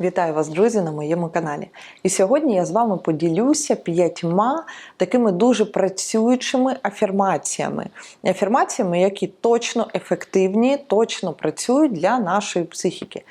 Вітаю вас, друзі, на моєму каналі. І сьогодні я з вами поділюся п'ятьма такими дуже працюючими афірмаціями. Афірмаціями, які точно ефективні, точно працюють для нашої психіки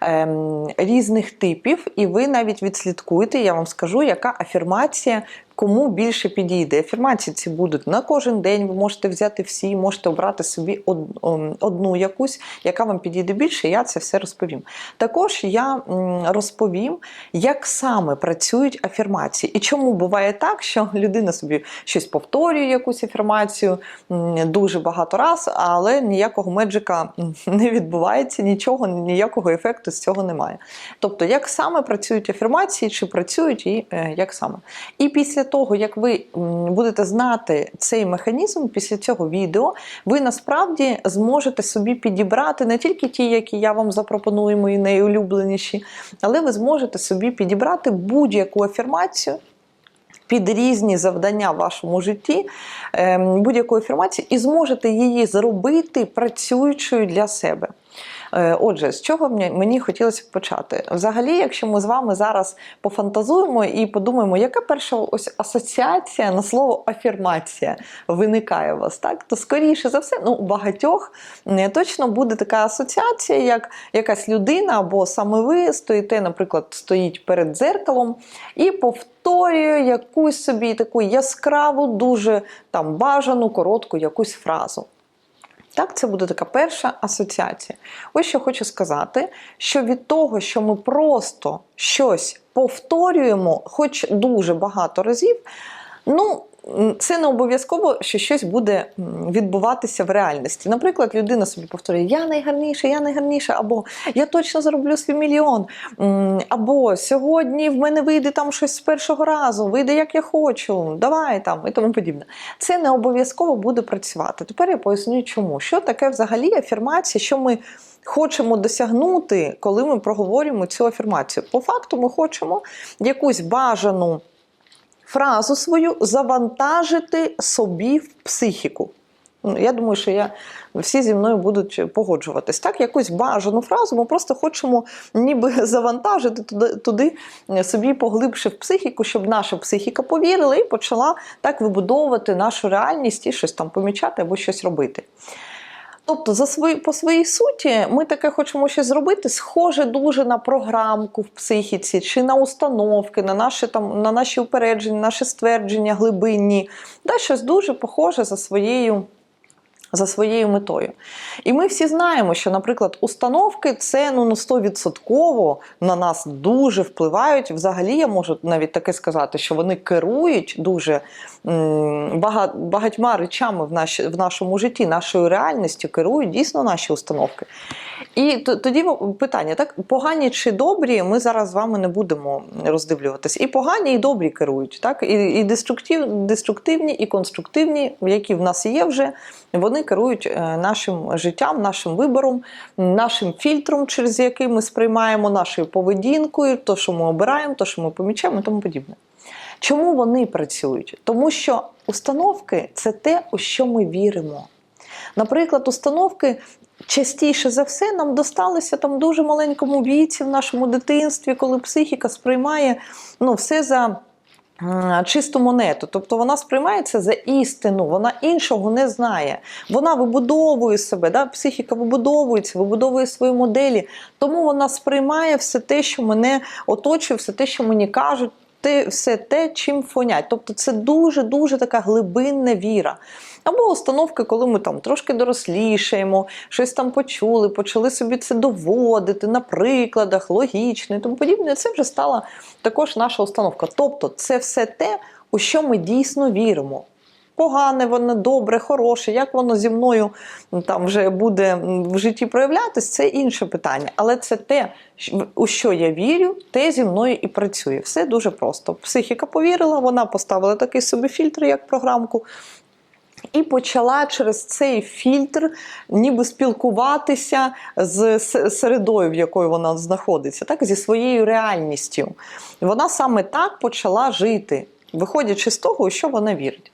ем, різних типів. І ви навіть відслідкуєте, я вам скажу, яка афірмація. Кому більше підійде. Афірмації ці будуть на кожен день. Ви можете взяти всі, можете обрати собі одну якусь, яка вам підійде більше. Я це все розповім. Також я розповім, як саме працюють афірмації, і чому буває так, що людина собі щось повторює, якусь афірмацію дуже багато раз, але ніякого меджика не відбувається, нічого, ніякого ефекту з цього немає. Тобто, як саме працюють афірмації, чи працюють і е, як саме. І після того, як ви будете знати цей механізм, після цього відео, ви насправді зможете собі підібрати не тільки ті, які я вам запропоную, мої найулюбленіші, але ви зможете собі підібрати будь-яку афірмацію. Під різні завдання в вашому житті ем, будь-яку афірмацію, і зможете її зробити працюючою для себе. Е, Отже, з чого мені- хотілося б почати? Взагалі, якщо ми з вами зараз пофантазуємо і подумаємо, яка перша ось асоціація на слово афірмація виникає у вас, так? То скоріше за все, ну, у багатьох точно буде така асоціація, як якась людина або саме ви стоїте, наприклад, стоїть перед дзеркалом і повторює якусь собі таку яскраву, дуже там бажану, коротку якусь фразу. Так, це буде така перша асоціація. Ось що хочу сказати, що від того, що ми просто щось повторюємо, хоч дуже багато разів, ну. Це не обов'язково, що щось буде відбуватися в реальності. Наприклад, людина собі повторює: Я найгарніша, я найгарніша, або я точно зароблю свій мільйон, або сьогодні в мене вийде там щось з першого разу, вийде як я хочу, давай там і тому подібне. Це не обов'язково буде працювати. Тепер я поясню, чому. Що таке взагалі афірмація, що ми хочемо досягнути, коли ми проговорюємо цю афірмацію. По факту, ми хочемо якусь бажану фразу свою завантажити собі в психіку. Ну, Я думаю, що я, всі зі мною будуть погоджуватись. Так, якусь бажану фразу ми просто хочемо ніби завантажити туди, туди собі, поглибши в психіку, щоб наша психіка повірила і почала так вибудовувати нашу реальність і щось там помічати або щось робити. Тобто, за свої, по своїй суті, ми таке хочемо щось зробити, схоже дуже на програмку в психіці, чи на установки, на наші, там, на наші упередження, наші ствердження глибинні. Да, щось дуже похоже за своєю. За своєю метою. І ми всі знаємо, що, наприклад, установки це ну, на 100% на нас дуже впливають. Взагалі, я можу навіть таке сказати, що вони керують дуже багатьма речами в, наші, в нашому житті, нашою реальністю керують дійсно наші установки. І тоді питання: так, погані чи добрі, ми зараз з вами не будемо роздивлюватись. І погані, і добрі керують. Так? І, і деструктив, деструктивні, і конструктивні, які в нас є вже, вони керують е, нашим життям, нашим вибором, нашим фільтром, через який ми сприймаємо, нашою поведінкою, то, що ми обираємо, то, що ми помічаємо і тому подібне. Чому вони працюють? Тому що установки це те, у що ми віримо. Наприклад, установки частіше за все нам досталися там в дуже маленькому віці в нашому дитинстві, коли психіка сприймає ну, все за. Чисту монету, тобто вона сприймається за істину, вона іншого не знає. Вона вибудовує себе, да? психіка вибудовується, вибудовує свої моделі, тому вона сприймає все те, що мене оточує, все те, що мені кажуть, те, все те, чим фонять. Тобто це дуже-дуже така глибинна віра. Або установки, коли ми там трошки дорослішаємо, щось там почули, почали собі це доводити на прикладах, логічно і тому подібне. Це вже стала також наша установка. Тобто, це все те, у що ми дійсно віримо. Погане воно, добре, хороше, як воно зі мною там вже буде в житті проявлятись, це інше питання. Але це те, у що я вірю, те зі мною і працює. Все дуже просто. Психіка повірила, вона поставила такий собі фільтр, як програмку, і почала через цей фільтр ніби спілкуватися з середою, в якої вона знаходиться, так, зі своєю реальністю. Вона саме так почала жити, виходячи з того, у що вона вірить.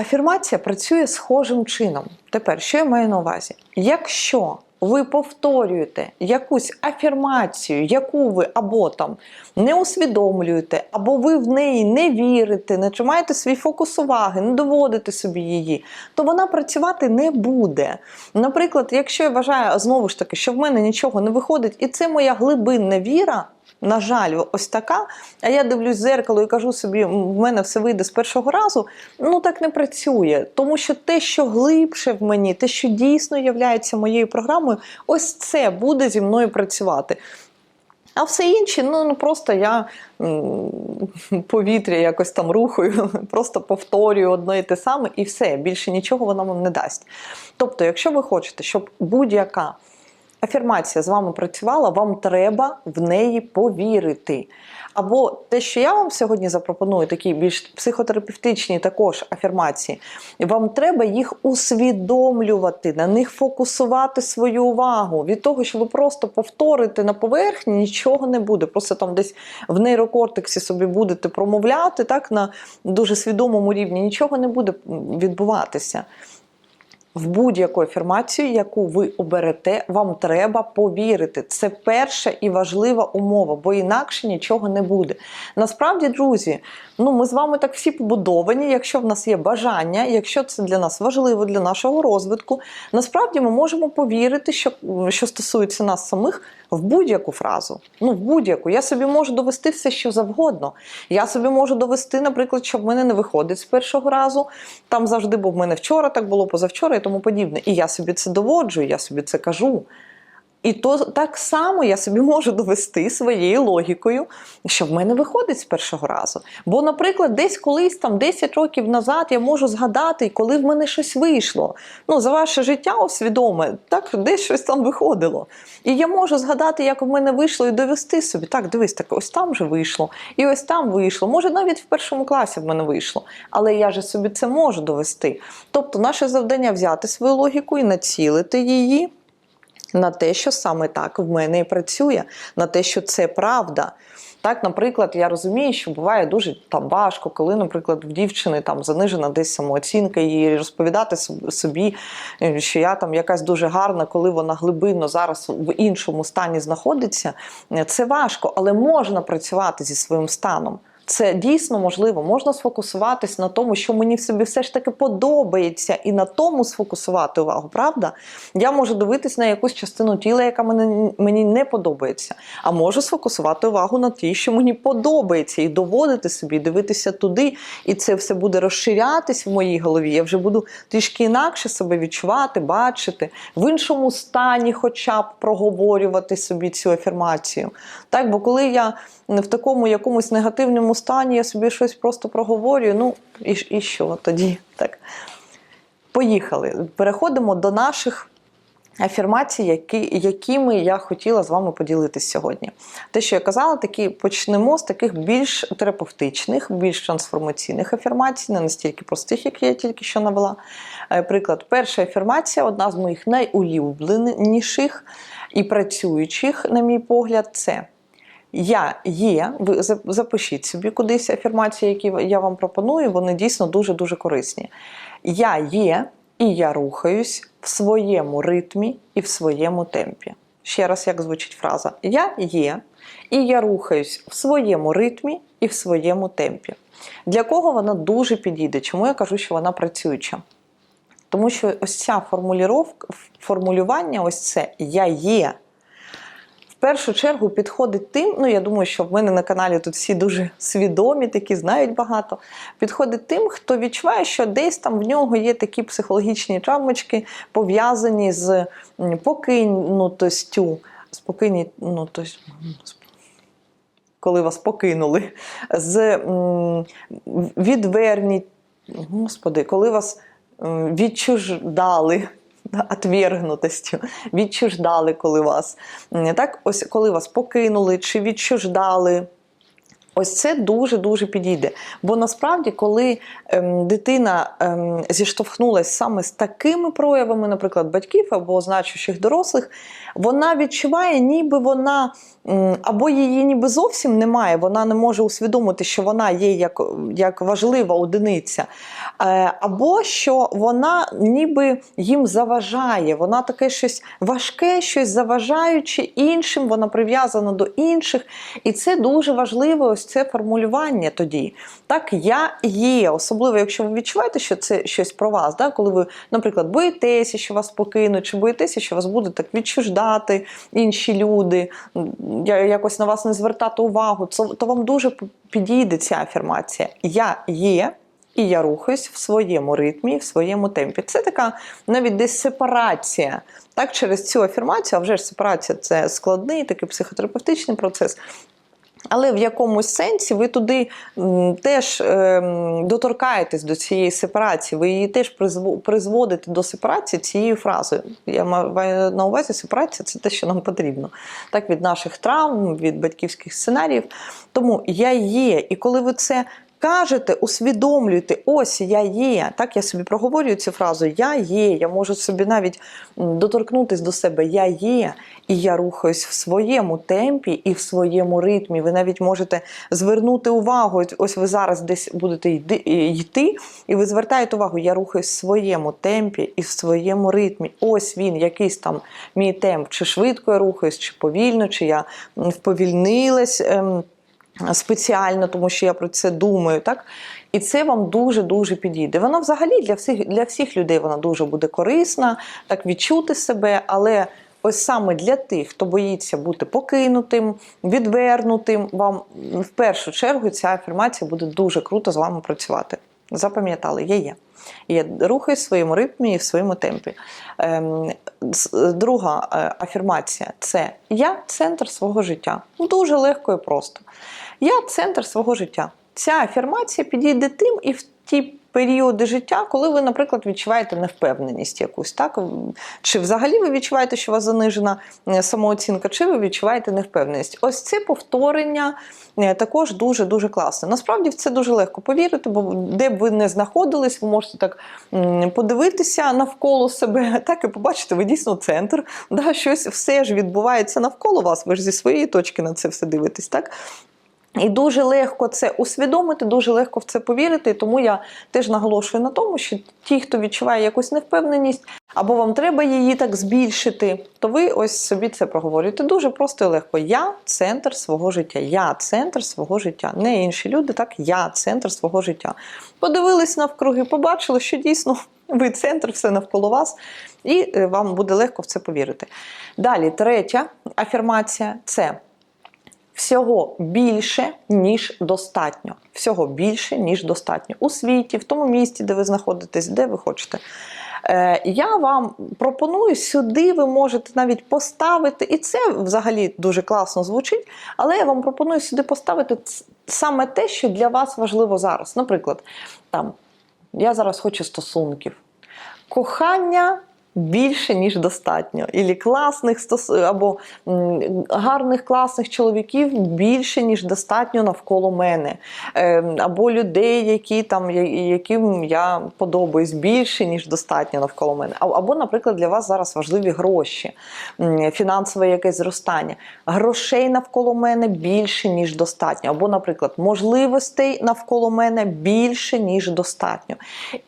Афірмація працює схожим чином. Тепер, що я маю на увазі? Якщо ви повторюєте якусь афірмацію, яку ви або там не усвідомлюєте, або ви в неї не вірите, не тримаєте свій фокус уваги, не доводите собі її, то вона працювати не буде. Наприклад, якщо я вважаю знову ж таки, що в мене нічого не виходить, і це моя глибинна віра. На жаль, ось така. А я дивлюсь в зеркало і кажу собі, в мене все вийде з першого разу. Ну так не працює. Тому що те, що глибше в мені, те, що дійсно є моєю програмою, ось це буде зі мною працювати. А все інше, ну, ну просто я повітря якось там рухаю, просто повторюю одне і те саме, і все. Більше нічого воно вам не дасть. Тобто, якщо ви хочете, щоб будь-яка афірмація з вами працювала, вам треба в неї повірити. Або те, що я вам сьогодні запропоную, такі більш психотерапевтичні також афірмації, вам треба їх усвідомлювати, на них фокусувати свою увагу. Від того, що ви просто повторите на поверхні, нічого не буде. Просто там десь в нейрокортексі собі будете промовляти так на дуже свідомому рівні, нічого не буде відбуватися. В будь-яку афірмацію, яку ви оберете, вам треба повірити. Це перша і важлива умова, бо інакше нічого не буде. Насправді, друзі, ну ми з вами так всі побудовані. Якщо в нас є бажання, якщо це для нас важливо для нашого розвитку, насправді ми можемо повірити, що що стосується нас самих, в будь-яку фразу. Ну, в будь-яку. Я собі можу довести все, що завгодно. Я собі можу довести, наприклад, що в мене не виходить з першого разу. Там завжди, бо в мене вчора так було, позавчора і тому подібне. І я собі це доводжу, я собі це кажу. І то так само я собі можу довести своєю логікою, що в мене виходить з першого разу. Бо, наприклад, десь колись там 10 років назад я можу згадати, коли в мене щось вийшло. Ну, за ваше життя освідоме, так десь щось там виходило. І я можу згадати, як в мене вийшло, і довести собі. Так, дивись, так ось там вже вийшло, і ось там вийшло. Може, навіть в першому класі в мене вийшло. Але я ж собі це можу довести. Тобто, наше завдання взяти свою логіку і націлити її на те, що саме так в мене і працює, на те, що це правда. Так, наприклад, я розумію, що буває дуже там важко, коли, наприклад, в дівчини там занижена десь самооцінка, і розповідати собі, е, що я там якась дуже гарна, коли вона глибинно зараз в іншому стані знаходиться. Е, це важко, але можна працювати зі своїм станом. Це дійсно можливо. Можна сфокусуватись на тому, що мені в собі все ж таки подобається, і на тому сфокусувати увагу, правда? Я можу дивитись на якусь частину тіла, яка мені, мені не подобається. А можу сфокусувати увагу на тій, що мені подобається, і доводити собі, дивитися туди, і це все буде розширятись в моїй голові. Я вже буду трішки інакше себе відчувати, бачити, в іншому стані, хоча б проговорювати собі цю афірмацію. Так, бо коли я в такому якомусь негативному стані, я собі щось просто проговорюю. Ну, і і що тоді? Так. Поїхали. Переходимо до наших афірмацій, які, якими я хотіла з вами поділитися сьогодні. Те, що я казала, такі почнемо з таких більш терапевтичних, більш трансформаційних афірмацій, не настільки простих, як я тільки що навела. Е, приклад, перша афірмація одна з моїх найулюбленіших і працюючих, на мій погляд, це. Я є, ви запишіть собі кудись афірмації, які я вам пропоную, вони дійсно дуже-дуже корисні. Я є і я рухаюсь в своєму ритмі і в своєму темпі. Ще раз, як звучить фраза: Я є і я рухаюсь в своєму ритмі і в своєму темпі. Для кого вона дуже підійде? Чому я кажу, що вона працююча? Тому що ось ця формулювання, ось це я є першу чергу підходить тим, ну я думаю, що в мене на каналі тут всі дуже свідомі, такі знають багато. Підходить тим, хто відчуває, що десь там в нього є такі психологічні травмочки, пов'язані з покинутостю, з покинутостю, коли вас покинули, з відверніть, господи, коли вас відчуждали отвергнутостю, відчуждали, коли вас так, ось коли вас покинули чи відчуждали. Ось це дуже-дуже підійде. Бо насправді, коли ем, дитина ем, зіштовхнулася саме з такими проявами, наприклад, батьків або значущих дорослих, вона відчуває, ніби вона м, або її ніби зовсім немає, вона не може усвідомити, що вона є як, як важлива одиниця, е, або що вона ніби їм заважає, вона таке щось важке, щось заважаюче іншим, вона прив'язана до інших. І це дуже важливо, ось це формулювання тоді. Так, я є, особливо, якщо ви відчуваєте, що це щось про вас, да? коли ви, наприклад, боїтеся, що вас покинуть, чи боїтеся, що вас будуть так відчуждати інші люди, якось на вас не звертати увагу, то вам дуже підійде ця афірмація. Я є. І я рухаюсь в своєму ритмі, в своєму темпі. Це така навіть десь сепарація. Так, через цю афірмацію, а вже ж сепарація це складний такий психотерапевтичний процес. Але в якомусь сенсі ви туди теж ем, доторкаєтесь до цієї сепарації, ви її теж призводите до сепарації цією фразою. Я маю на увазі, сепарація це те, що нам потрібно. Так, від наших травм, від батьківських сценаріїв. Тому я є. І коли ви це кажете, усвідомлюєте, ось я є. Так, я собі проговорюю цю фразу Я є. Я можу собі навіть доторкнутись до себе, я є, і я рухаюсь в своєму темпі і в своєму ритмі. Ви навіть можете звернути увагу. Ось- Ось ви зараз десь будете йти, і ви звертаєте увагу, я рухаюсь в своєму темпі і в своєму ритмі. Ось він, якийсь там мій темп, чи швидко я рухаюсь, чи повільно, чи я вповільнилась. Спеціально, тому що я про це думаю, так? І це вам дуже-дуже підійде. Вона взагалі для всіх, для всіх людей вона дуже буде корисна, так відчути себе, але ось саме для тих, хто боїться бути покинутим, відвернутим, вам в першу чергу ця афірмація буде дуже круто з вами працювати. Запам'ятали, я є. Я рухаюсь в своєму ритмі і в своєму темпі. Ем, друга е, афірмація це я центр свого життя. Дуже легко і просто. Я центр свого життя. Ця афірмація підійде тим і в ті періоди життя, коли ви, наприклад, відчуваєте невпевненість якусь, так? Чи взагалі ви відчуваєте, що у вас занижена е, самооцінка, чи ви відчуваєте невпевненість? Ось це повторення е, також дуже-дуже класне. Насправді в це дуже легко повірити, бо де б ви не знаходились, ви можете так подивитися навколо себе, так і побачити, ви дійсно центр. Да, щось все ж відбувається навколо вас, ви ж зі своєї точки на це все дивитесь. так? І дуже легко це усвідомити, дуже легко в це повірити. Тому я теж наголошую на тому, що ті, хто відчуває якусь невпевненість, або вам треба її так збільшити, то ви ось собі це проговорюєте. Дуже просто і легко. Я центр свого життя. Я центр свого життя. Не інші люди, так я центр свого життя. Подивились навкруги, побачили, що дійсно ви центр, все навколо вас, і е, вам буде легко в це повірити. Далі, третя афірмація це всього більше, ніж достатньо. Всього більше, ніж достатньо. У світі, в тому місті, де ви знаходитесь, де ви хочете. Е, Я вам пропоную сюди, ви можете навіть поставити, і це взагалі дуже класно звучить, але я вам пропоную сюди поставити саме те, що для вас важливо зараз. Наприклад, там, я зараз хочу стосунків. Кохання більше, ніж достатньо. Ілі класних стос... або гарних класних чоловіків більше, ніж достатньо навколо мене. Е, або людей, які там, яким я подобаюсь, більше, ніж достатньо навколо мене. Або, наприклад, для вас зараз важливі гроші, фінансове якесь зростання. Грошей навколо мене більше, ніж достатньо. Або, наприклад, можливостей навколо мене більше, ніж достатньо.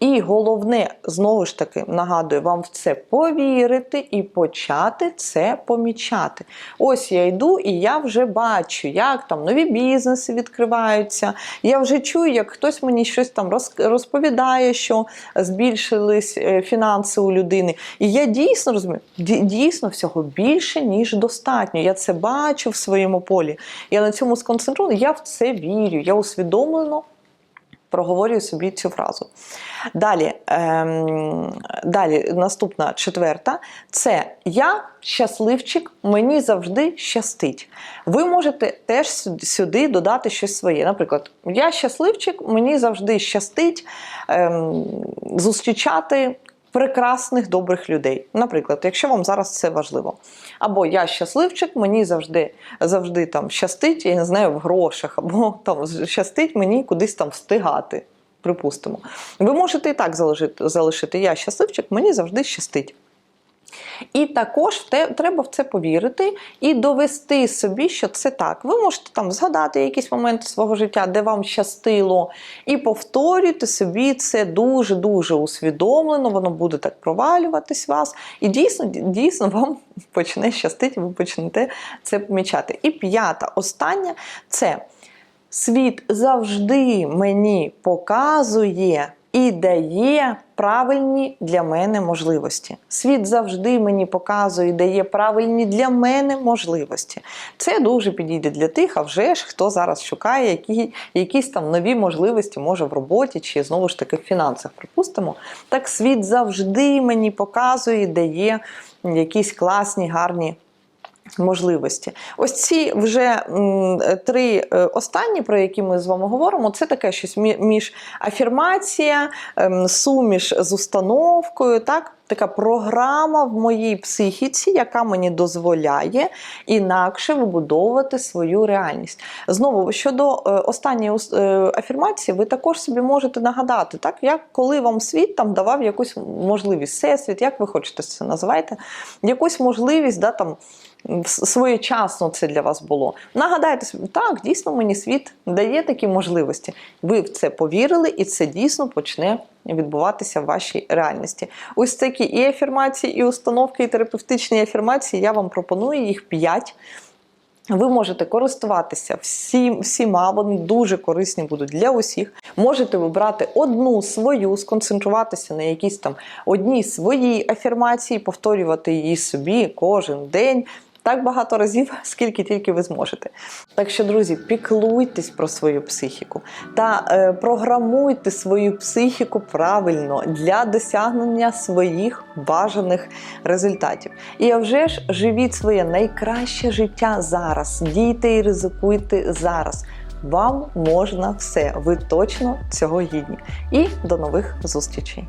І головне, знову ж таки, нагадую, вам в це повірити і почати це помічати. Ось я йду, і я вже бачу, як там нові бізнеси відкриваються. Я вже чую, як хтось мені щось там роз- розповідає, що збільшились е, фінанси у людини. І я дійсно розумію, дійсно всього більше, ніж достатньо. Я це бачу в своєму полі. Я на цьому сконцентрована, я в це вірю, я усвідомлено проговорюю собі цю фразу. Далі, ем, далі, наступна четверта це я щасливчик, мені завжди щастить. Ви можете теж сюди- додати щось своє. Наприклад, я щасливчик, мені завжди щастить ем, зустрічати прекрасних добрих людей. Наприклад, якщо вам зараз це важливо. Або я щасливчик, мені завжди завжди там щастить, я не знаю, в грошах, або там щастить мені кудись там встигати. Припустимо. Ви можете і так залишити, залишити я щасливчик, мені завжди щастить. І також те, треба в це повірити і довести собі, що це так. Ви можете там згадати якісь моменти свого життя, де вам щастило, і повторюйте собі це дуже-дуже усвідомлено, воно буде так провалюватись вас. І дійсно, дійсно вам почне щастити, ви почнете це помічати. І п'ята, остання це світ завжди мені показує і дає правильні для мене можливості. Світ завжди мені показує і дає правильні для мене можливості. Це дуже підійде для тих, а вже ж хто зараз шукає які, якісь там нові можливості, може в роботі чи знову ж таки в фінансах. Припустимо, так світ завжди мені показує і дає якісь класні, гарні можливості. Ось ці вже три е, останні, про які ми з вами говоримо, це таке щось мі- між афірмація, ем, суміш з установкою, так? Така програма в моїй психіці, яка мені дозволяє інакше вибудовувати свою реальність. Знову щодо е, останньої е, афірмації, ви також собі можете нагадати, так як коли вам світ там давав якусь можливість, всесвіт, як ви хочете це називайте, якусь можливість, да, там. Своєчасно це для вас було. Нагадайте собі, так, дійсно мені світ дає такі можливості. Ви в це повірили, і це дійсно почне відбуватися в вашій реальності. Ось такі і афірмації, і установки, і терапевтичні афірмації. Я вам пропоную їх п'ять. Ви можете користуватися всім, всіма, вони дуже корисні будуть для усіх. Можете вибрати одну свою, сконцентруватися на якійсь там одній своїй афірмації, повторювати її собі кожен день. Так багато разів, скільки тільки ви зможете. Так що, друзі, піклуйтесь про свою психіку та е, програмуйте свою психіку правильно для досягнення своїх бажаних результатів. І вже ж живіть своє найкраще життя зараз. Дійте і ризикуйте зараз. Вам можна все, ви точно цього гідні. І до нових зустрічей!